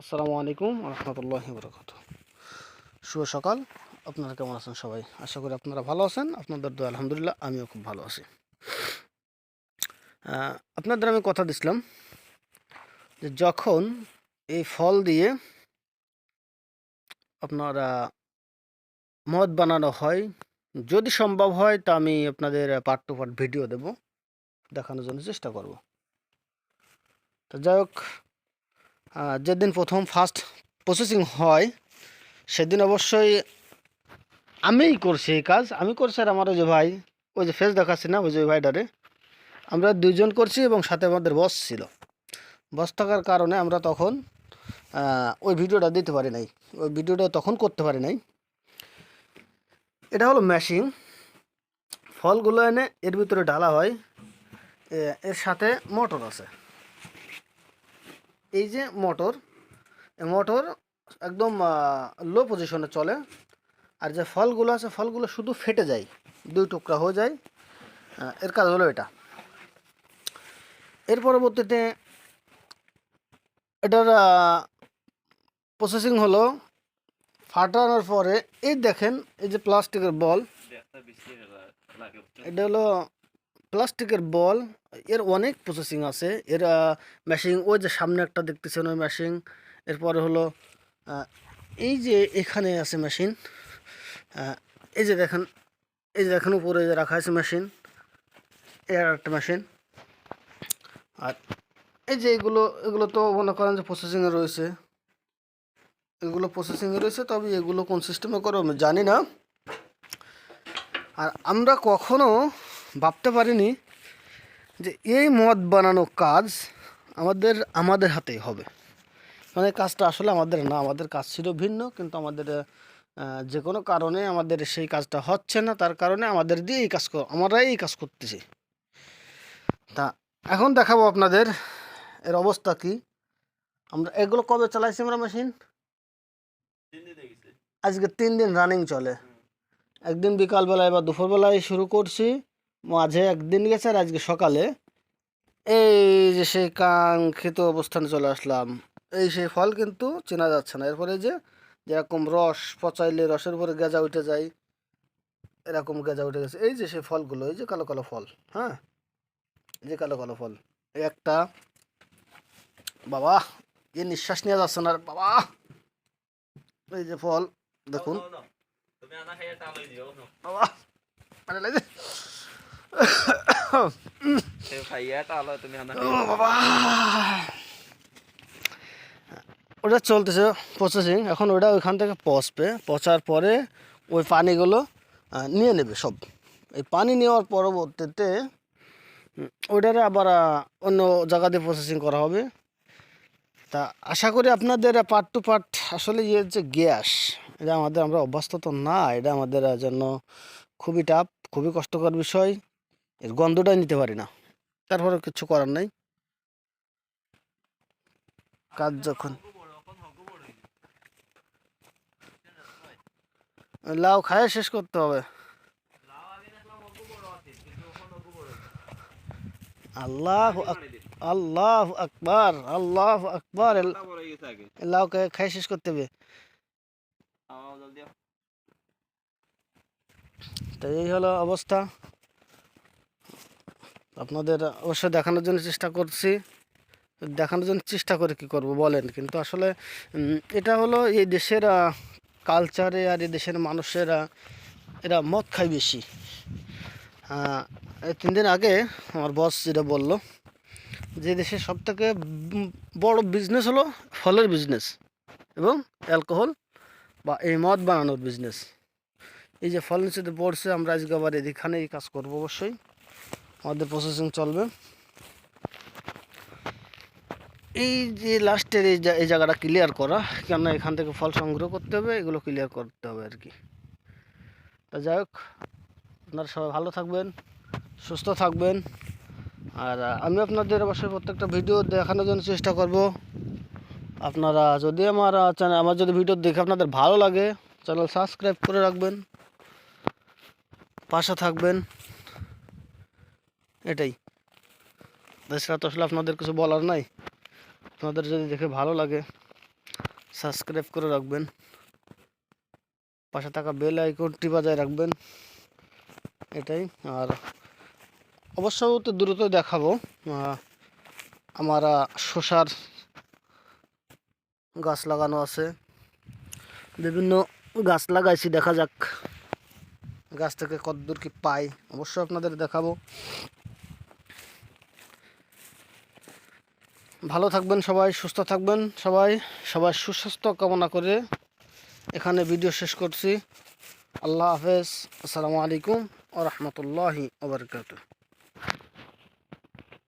আসসালামু আলাইকুম রহমতুল্লাহ বরকত শুভ সকাল। আপনারা কেমন আছেন সবাই? আশা করি আপনারা ভালো আছেন। আপনাদের দোয়া, আলহামদুলিল্লাহ, আমিও খুব ভালো আছি। আপনাদের আমি কথা দিছিলাম যে যখন এই ফল দিয়ে আপনারা মদ বানানো হয়, যদি সম্ভব হয়, তা আমি আপনাদের পার্ট টু পার্ট ভিডিও দেব। দেখানোর জন্য চেষ্টা করব। তো যাই হোক যেদিন প্রথম ফার্স্ট প্রসেসিং হয়, সেদিন অবশ্যই আমিই করছি এই কাজ। আমি করছি আর আমার ওই যে ভাই, ওই যে ফেস দেখাচ্ছি না, ওই যে ওই ভাইটারে। আমরা দুজন করছি এবং সাথে আমাদের বস ছিল। বস থাকার কারণে আমরা তখন ওই ভিডিওটা দিতে পারি নাই। ওই ভিডিওটা তখন করতে পারি নাই। এটা হলো মেশিন ফলগুলো এনে এর ভিতরে ঢালা হয়। এর সাথে মোটর আছে। এই যে মোটর এই মোটর একদম লো পজিশনে চলে। আর যে ফলগুলো আছে ফলগুলো শুধু ফেটে যায় দুই টুকরা হয়ে যায়। এর কাজ হলো এটা। এর পরবর্তীতে এটার প্রসেসিং হলো ফাটানোর পরে এই দেখেন এই যে প্লাস্টিকের বল। এটা হলো প্লাস্টিকের বল, এর অনেক প্রসেসিং আছে। এর মেশিন ওই যে সামনে একটা দেখতেছেন ওই মেশিন এরপরে হলো এই যে এখানে আছে মেশিন এই যে দেখেন, এই যে দেখেন উপরে যে রাখা আছে মেশিন এর একটা মেশিন আর এই যে এগুলো এগুলো তো মনে করেন যে প্রসেসিংয়ে রয়েছে। এগুলো প্রসেসিংয়ে রয়েছে, তবে এগুলো কোন সিস্টেমে করো আমি জানি না। আর আমরা কখনো ভাবতে পারিনি যে এই মদ বানানো কাজ আমাদের আমাদের হাতেই হবে। মানে কাজটা আসলে আমাদের না আমাদের কাজ ছিল ভিন্ন কিন্তু আমাদের যে কোনো কারণে আমাদের সেই কাজটা হচ্ছে না তার কারণে আমাদের দিয়ে এই কাজ কর- আমরা এই কাজ করতেছি। তা এখন দেখাবো আপনাদের এর অবস্থা কি। আমরা এগুলো কবে চালাইছি আমরা মেশিন? আজকে তিন দিন রানিং চলে। একদিন বিকালবেলায় বা দুপুরবেলায় শুরু করছি মাঝে একদিন গেছে আর আজকে সকালে। এই যে সেই কাঙ্ক্ষিত অবস্থানে চলে আসলাম। এই সেই ফল কিন্তু চেনা যাচ্ছে না। এরপরে যে যেরকম রস পচাইলে রসের উপরে গেজা উঠে যায় এরকম গেজা উঠে গেছে। এই যে সেই ফলগুলো এই যে কালো কালো ফল হ্যাঁ? এই যে কালো কালো ফল। এই একটা বাবা এ নিঃশ্বাস নেওয়া যাচ্ছে না বাবা। এই যে ফল দেখুন। বাবা মানে লাগে ওটা চলতেছে প্রসেসিং এখন ওটা ওইখান থেকে পচবে। পচার পরে ওই পানিগুলো নিয়ে নেবে সব। এই পানি নেওয়ার পরবর্তীতে ওইটারে আবার অন্য জায়গা দিয়ে প্রসেসিং করা হবে। তা আশা করি আপনাদের পার্ট টু পার্ট আসলে ইয়ে যে গ্যাস, এটা আমাদের আমরা অভ্যস্ত তো না, এটা আমাদের জন্য খুবই টাফ খুবই কষ্টকর বিষয়। এর গন্ধটাই নিতে পারি না। তারপরে কিছু করার নাই। কাজ যখন। লাউ খায় শেষ করতে হবে। আল্লাহ আল্লাহ আকবার আল্লাহ আকবার। গেছে আগে শেষ করতে হবে। আও জলদি আও। তো এই হলো অবস্থা। আপনাদের অবশ্যই দেখানোর জন্য চেষ্টা করছি। দেখানোর জন্য চেষ্টা করে কি করব বলেন। কিন্তু আসলে এটা হলো এই দেশের কালচারে আর এই দেশের মানুষেরা, এরা মদ খায় বেশি। তিন দিন আগে আমার বস যেটা বলল, যে দেশের সব থেকে বড় বিজনেস হলো ফলের বিজনেস এবং অ্যালকোহল বা এই মদ বানানোর বিজনেস এই যে ফল নিচেতে পড়ছে, আমরা আজকে আবার এখানে এই কাজ করব অবশ্যই। আমাদের প্রসেসিং চলবে। এই যে লাস্টের এই জায়গাটা ক্লিয়ার করা, কেননা এখান থেকে ফল সংগ্রহ করতে হবে, এগুলো ক্লিয়ার করতে হবে আর কি। তা যাই হোক, আপনারা সবাই ভালো থাকবেন, সুস্থ থাকবেন। আর আমি আপনাদের অবশ্যই প্রত্যেকটা ভিডিও দেখানোর জন্য চেষ্টা করব। আপনারা যদি আমার চ্যানেল আমার যদি ভিডিও দেখে আপনাদের ভালো লাগে চ্যানেল সাবস্ক্রাইব করে রাখবেন। পাশে থাকবেন। এটাই। এছাড়া তো আসলে আপনাদের কিছু বলার নাই। আপনাদের যদি দেখে ভালো লাগে সাবস্ক্রাইব করে রাখবেন। পাশে থাকা বেল আইকনটি বাজায় রাখবেন। এটাই। আর অবশ্য তো দ্রুত দেখাবো আমার শসার গাছ লাগানো আছে। বিভিন্ন গাছ লাগাইছি, দেখা যাক। গাছ থেকে কতদূর কি পাই অবশ্যই আপনাদের দেখাবো। ভালো থাকবেন সবাই, সুস্থ থাকবেন সবাই। সবাই সুস্বাস্থ্য কামনা করে এখানে ভিডিও শেষ করছি। আল্লাহ হাফেজ। আসসালামু আলাইকুম ও রহমতুল্লাহি ওবরকাত